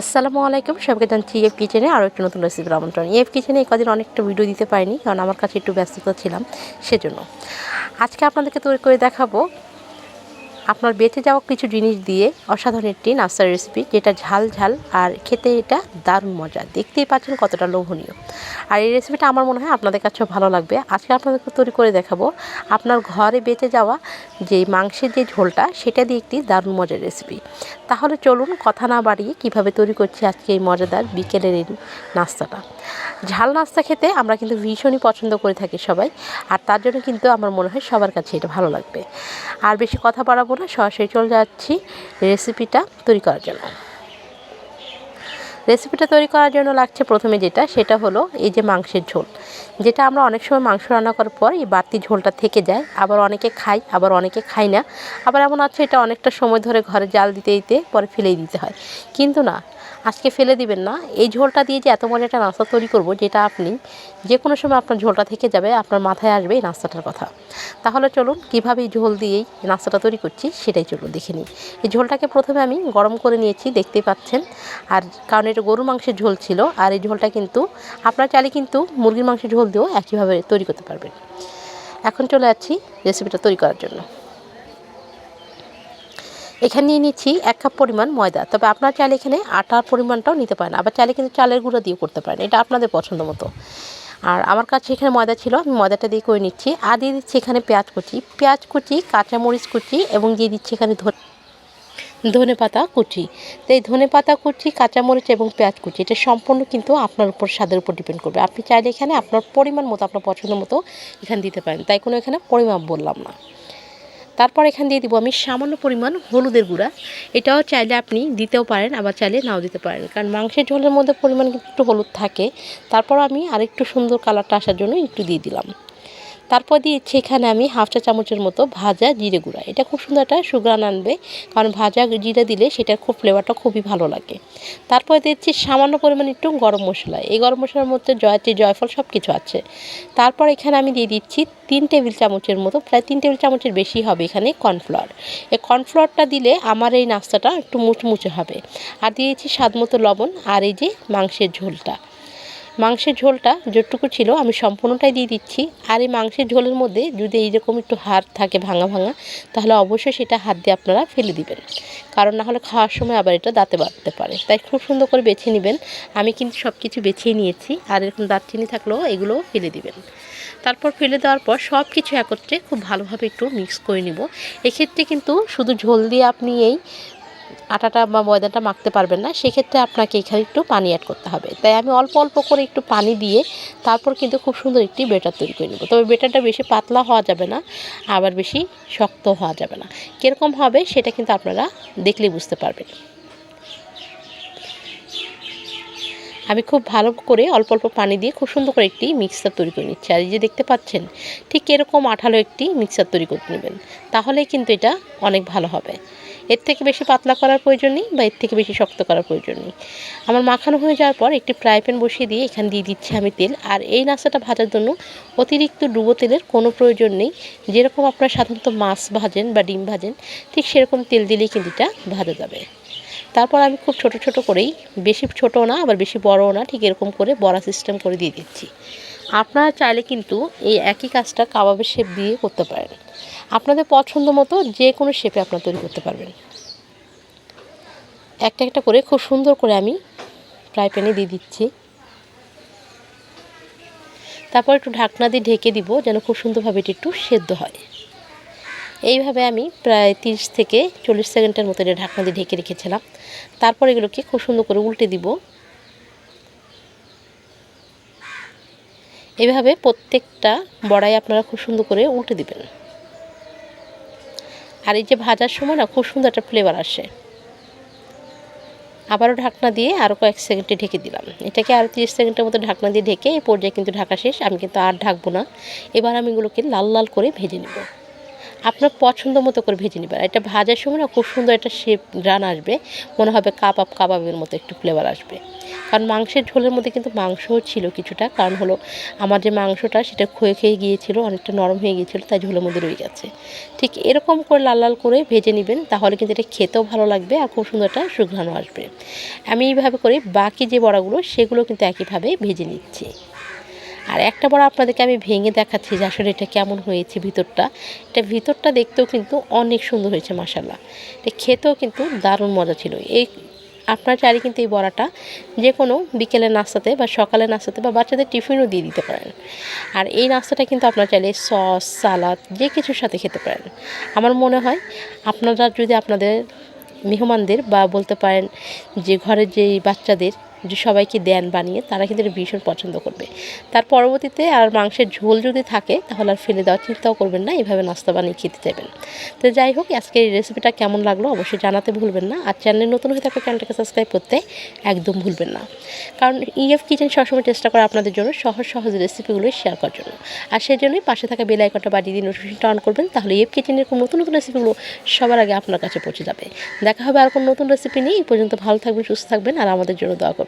আসসালামু আলাইকুম, সবাইকে জানছি ইএফ কিচেনে আরও একটি নতুন রেসিপির আমন্ত্রণ। ইএফ কিচেনে কদিন অনেকটা ভিডিও দিতে পারিনি, কারণ আমার কাছে একটু ব্যস্ততা ছিলাম, সেজন্য। আজকে আপনাদেরকে তৈরি করে দেখাবো আপনার বেঁচে যাওয়া কিছু জিনিস দিয়ে অসাধারণ একটি নাস্তার রেসিপি যেটা ঝাল ঝাল আর খেতে এটা দারুণ মজা। দেখতেই পাচ্ছেন কতটা লোভনীয়। আর এই রেসিপিটা আমার মনে হয় আপনাদের কাছেও ভালো লাগবে। আজকে আপনাদেরকে তৈরি করে দেখাবো আপনার ঘরে বেঁচে যাওয়া যে মাংসের যে ঝোলটা, সেটা দিয়ে একটি দারুণ মজার রেসিপি তাহলে চলুন কথা না বাড়িয়ে কীভাবে তৈরি করছি আজকে এই মজাদার বিকেলের এই নাস্তাটা। ঝাল নাস্তা খেতে আমরা কিন্তু ভীষণই পছন্দ করে থাকি সবাই, আর তার জন্য কিন্তু আমার মনে হয় সবার কাছে এটা ভালো লাগবে। আর বেশি কথা বাড়াবো না সরাসরি চলে যাচ্ছি রেসিপিটা তৈরি করার জন্য। রেসিপিটা তৈরি করার জন্য লাগছে প্রথমে যেটা, সেটা হলো এই যে মাংসের ঝোল। যেটা আমরা অনেক সময় মাংস রান্না করার পর এই বাড়তি ঝোলটা থেকে যায়, আবার অনেকে খাই আবার অনেকে খাই না। আবার এমন আছে এটা অনেকটা সময় ধরে ঘরে জাল দিতে দিতে পরে ফেলেই দিতে হয়। কিন্তু না, আজকে ফেলে দিবেন না। এই ঝোলটা দিয়ে যে এত মজা একটা নাস্তা তৈরি করব, যেটা আপনি যে কোনো সময় আপনার ঝোলটা থেকে যাবে, আপনার মাথায় আসবে এই নাস্তাটার কথা। তাহলে চলুন কীভাবে এই ঝোল দিয়েই নাস্তাটা তৈরি করছি, সেটাই চলুন দেখে নিই। এই ঝোলটাকে প্রথমে আমি গরম করে নিয়েছি দেখতেই পাচ্ছেন। আর কারণ এটা গরুর মাংসের ঝোল ছিল আর এই ঝোলটা কিন্তু আপনার চাইলে কিন্তু মুরগির মাংসের ঝোল দিয়েও একইভাবে তৈরি করতে পারবেন। এখন চলে যাচ্ছি রেসিপিটা তৈরি করার জন্য। এখানে নিয়ে নিচ্ছি এক কাপ পরিমাণ ময়দা, তবে আপনার চাইলে এখানে আটার পরিমাণটাও নিতে পারেন, আবার চাইলে কিন্তু চালের গুঁড়ো দিয়ে করতে পারেন, এটা আপনাদের পছন্দ মতো। আর আমার কাছে এখানে ময়দা ছিল, আমি ময়দাটা দিয়ে করে নিচ্ছি। আর দিয়ে দিচ্ছি এখানে পেঁয়াজ কুচি। পেঁয়াজ কুচি, কাঁচামরিচ কুচি এবং দিয়ে দিচ্ছি এখানে ধনে পাতা কুচি। তো এই ধনে পাতা কুচি, কাঁচামরিচ এবং পেঁয়াজ কুচি, এটা সম্পূর্ণ কিন্তু আপনার উপর, স্বাদের উপর ডিপেন্ড করবে। আপনি চাইলে এখানে আপনার পরিমাণ মতো, আপনার পছন্দ মতো এখানে দিতে পারেন। তাই কোনো এখানে পরিমাপ বললাম না। তারপর এখান দিয়ে দিব আমি সামান্য পরিমাণ হলুদের গুঁড়া। এটাও চাইলে আপনি দিতেও পারেন, আবার চাইলে নাও দিতে পারেন। কারণ মাংসের ঝোলের মধ্যে পরিমাণ একটু হলুদ থাকে। তারপর আমি আরেকটু সুন্দর কালারটা আসার জন্য একটু দিয়ে দিলাম। তারপর দিয়েছি এখানে আমি হাফ চা চামচের মতো ভাজা জিরে গুঁড়া। এটা খুব সুন্দর একটা সুগ্রান আনবে, কারণ ভাজা জিরে দিলে সেটার খুব ফ্লেভারটা খুবই ভালো লাগে। তারপর দিচ্ছি সামান্য পরিমাণ একটু গরম মশলা। এই গরম মশলার মধ্যে জয়ত্রী জয়ফল সব কিছু আছে। তারপর এখানে আমি দিয়ে দিচ্ছি তিন টেবিল চামচের মতো, প্রায় তিন টেবিল চামচের বেশি হবে এখানে কর্নফ্লাওয়ার। এই কর্নফ্লাওয়ারটা দিলে আমার এই নাস্তাটা একটু মুচমুচে হবে। আর দিয়েছি স্বাদ মতো লবণ আর এই যে মাংসের ঝোলটা। মাংসের ঝোলটা যেটুকু ছিল আমি সম্পূর্ণটাই দিয়ে দিচ্ছি। আর এই মাংসের ঝোলের মধ্যে যদি এইরকম একটু হাড় থাকে ভাঙা ভাঙা, তাহলে অবশ্যই সেটা হাত দিয়ে আপনারা ফেলে দিবেন। কারণ না হলে খাওয়ার সময় আবার এটা দাঁতে বাড়তে পারে। তাই খুব সুন্দর করে বেছে নেবেন। আমি কিন্তু সব কিছু বেছেই নিয়েছি। আর এরকম দারচিনি থাকলেও এগুলোও ফেলে দিবেন। তারপর ফেলে দেওয়ার পর সব কিছু একত্রে খুব ভালোভাবে একটু মিক্স করে নিব। এক্ষেত্রে কিন্তু শুধু ঝোল দিয়ে আপনি এই আটাটা বা ময়দাটা মাখতে পারবেন না। সেক্ষেত্রে আপনাকে এখানে একটু পানি অ্যাড করতে হবে। তাই আমি অল্প অল্প করে একটু পানি দিয়ে তারপর কিন্তু খুব সুন্দর একটি বেটার তৈরি করে নেব। তবে বেটারটা বেশি পাতলা হওয়া যাবে না, আবার বেশি শক্ত হওয়া যাবে না। কীরকম হবে সেটা কিন্তু আপনারা দেখলেই বুঝতে পারবেন। আমি খুব ভালো করে অল্প অল্প পানি দিয়ে খুব সুন্দর করে একটি মিক্সার তৈরি করে নিচ্ছি। আর এই যে দেখতে পাচ্ছেন, ঠিক এরকম আঠালো একটি মিক্সার তৈরি করে নেবেন। তাহলে কিন্তু এটা অনেক ভালো হবে। এর থেকে বেশি পাতলা করার প্রয়োজন নেই বা এর থেকে বেশি শক্ত করার প্রয়োজন নেই। আমার মাখানো হয়ে যাওয়ার পর একটি ফ্রাই প্যান বসিয়ে দিয়ে এখানে দিয়ে দিচ্ছি আমি তেল। আর এই নাস্তাটা ভাজার জন্য অতিরিক্ত ডুবো তেলের কোনো প্রয়োজন নেই। যেরকম আপনারা সাধারণত মাছ ভাজেন বা ডিম ভাজেন, ঠিক সেরকম তেল দিলেই কিন্তু এটা ভাজা যাবে। তারপর আমি খুব ছোট ছোট করেই, বেশি ছোটো না, আবার বেশি বড়ও না, ঠিক এরকম করে বড়া সিস্টেম করে দিয়ে দিচ্ছি। আপনারা চাইলে কিন্তু এই একই কাজটা কাবাবের শেপ দিয়ে করতে পারেন। আপনাদের পছন্দ মতো যে কোনো শেপে আপনারা তৈরি করতে পারবেন। একটা একটা করে খুব সুন্দর করে আমি ফ্রাই প্যানে দিয়ে দিচ্ছি। তারপর একটু ঢাকনা দিয়ে ঢেকে দিব যেন খুব সুন্দরভাবে এটি একটু সেদ্ধ হয়। এইভাবে আমি প্রায় তিরিশ থেকে চল্লিশ সেকেন্ডের মতো এটা ঢাকনা দিয়ে ঢেকে রেখেছিলাম। তারপর এগুলোকে খুব সুন্দর করে উল্টে দিব। এভাবে প্রত্যেকটা বড়াই আপনারা খুব সুন্দর করে উল্টে দিবেন। আর এই যে ভাজার সময় না, খুব সুন্দর একটা ফ্লেভার আসে। আবারও ঢাকনা দিয়ে আরও কয়েক সেকেন্ডে ঢেকে দিলাম। এটাকে আরও তিরিশ সেকেন্ডের মতো ঢাকনা দিয়ে ঢেকে এই পর্যায়ে কিন্তু ঢাকা শেষ। আমি কিন্তু আর ঢাকবো না। এবার আমি এগুলোকে লাল লাল করে ভেজে নেব। আপনার পছন্দ মতো করে ভেজে নেবেন। এটা ভাজার সময় না খুব সুন্দর একটা শেপ রান আসবে। মনে হবে কাবাব, কাবাবের মতো একটু ফ্লেভার আসবে। কারণ মাংসের ঝোলের মধ্যে কিন্তু মাংসও ছিল কিছুটা। কারণ হলো আমার যে মাংসটা, সেটা ক্ষয়ে খেয়ে গিয়েছিল, অনেকটা নরম হয়ে গিয়েছিল, তাই ঝোলের মধ্যে রয়ে গেছে। ঠিক এরকম করে লাল লাল করে ভেজে নেবেন, তাহলে কিন্তু এটা খেতেও ভালো লাগবে আর খুব সুন্দর একটা সুঘ্রাণও আসবে। আমি এইভাবে করে বাকি যে বড়াগুলো, সেগুলো কিন্তু একইভাবে ভেজে নিচ্ছি। আর একটা বড় আপনাদেরকে আমি ভেঙে দেখাচ্ছি যে আসলে এটা কেমন হয়েছে ভিতরটা। এটা ভিতরটা দেখতেও কিন্তু অনেক সুন্দর হয়েছে মাসাল্লাহ এটা খেতেও কিন্তু দারুণ মজা ছিল। এই আপনার চাইলে কিন্তু এই বড়াটা যে কোনো বিকেলের নাস্তাতে বা সকালের নাস্তাতে বা বাচ্চাদের টিফিনও দিয়ে দিতে পারেন। আর এই নাস্তাটা কিন্তু আপনার চাইলে সস, সালাদ, যে কিছুর সাথে খেতে পারেন। আমার মনে হয় আপনারা যদি আপনাদের মেহমানদের বা বলতে পারেন যে ঘরের যেই বাচ্চাদের সবাইকে দেন বানিয়ে তারা কিন্তু এটা ভীষণ পছন্দ করবে। তার পরবর্তীতে আর মাংসের ঝোল যদি থাকে, তাহলে আর ফেলে দেওয়ার চিন্তাও করবেন না, এভাবে নাস্তা বানিয়ে খেতে চাইবেন তো যাই হোক আজকে এই রেসিপিটা কেমন লাগল অবশ্যই জানাতে ভুলবেন না, আর চ্যানেলে নতুন হয়ে থাকলে চ্যানেলটাকে সাবস্ক্রাইব করতে একদম ভুলবেন না। কারণ ইএফ কিচেন সবসময় চেষ্টা করে আপনাদের জন্য সহজ সহজ রেসিপিগুলো শেয়ার করার জন্য। আর সেই জন্যই পাশে থাকা বেল আইকনটা বাজিয়ে দিয়ে নোটিফিকেশনটা অন করবেন, তাহলে ইএফ কিচেনের কোনো নতুন নতুন রেসিপিগুলো সবার আগে আপনার কাছে পৌঁছে যাবে। দেখা হবে আর কোনো নতুন রেসিপি নিয়ে। এই পর্যন্ত ভালো থাকবেন, সুস্থ থাকবেন, আর আমাদের জন্য দোয়া